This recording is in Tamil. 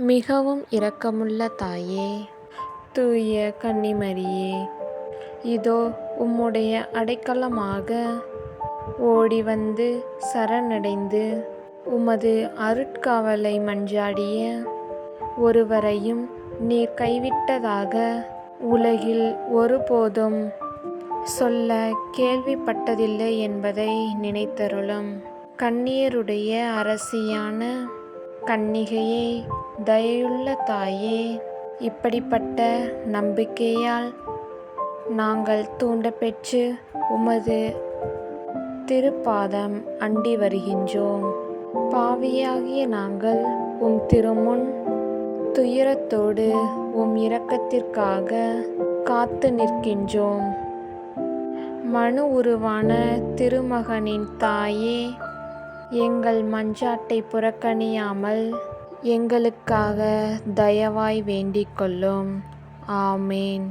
மிகவும் இரக்கமுள்ள தாயே. தூய கன்னிமரியே இதோ உம்முடைய அடைக்கலமாக ஓடி வந்து சரணடைந்து உமது அருட்காவலை மஞ்சாடிய ஒருவரையும் நீர் கைவிட்டதாக உலகில் ஒருபோதும் சொல்ல கேள்விப்பட்டதில்லை என்பதை நினைத்தருளும். கண்ணீருடைய அரசியான கன்னிகையே தயையுள்ள தாயே இப்படிப்பட்ட நம்பிக்கையால் நாங்கள் தூண்டப்பெற்று உமது திருப்பாதம் அண்டி வருகின்றோம். பாவியாகிய நாங்கள் உம் திருமுன் துயரத்தோடு உம் இரக்கத்திற்காக காத்து நிற்கின்றோம். மனு உருவான திருமகனின் தாயே எங்கள் மஞ்சாட்டை புறக்கணியாமல் எங்களுக்காக தயவாய் வேண்டிக் கொள்ளும். ஆமேன்.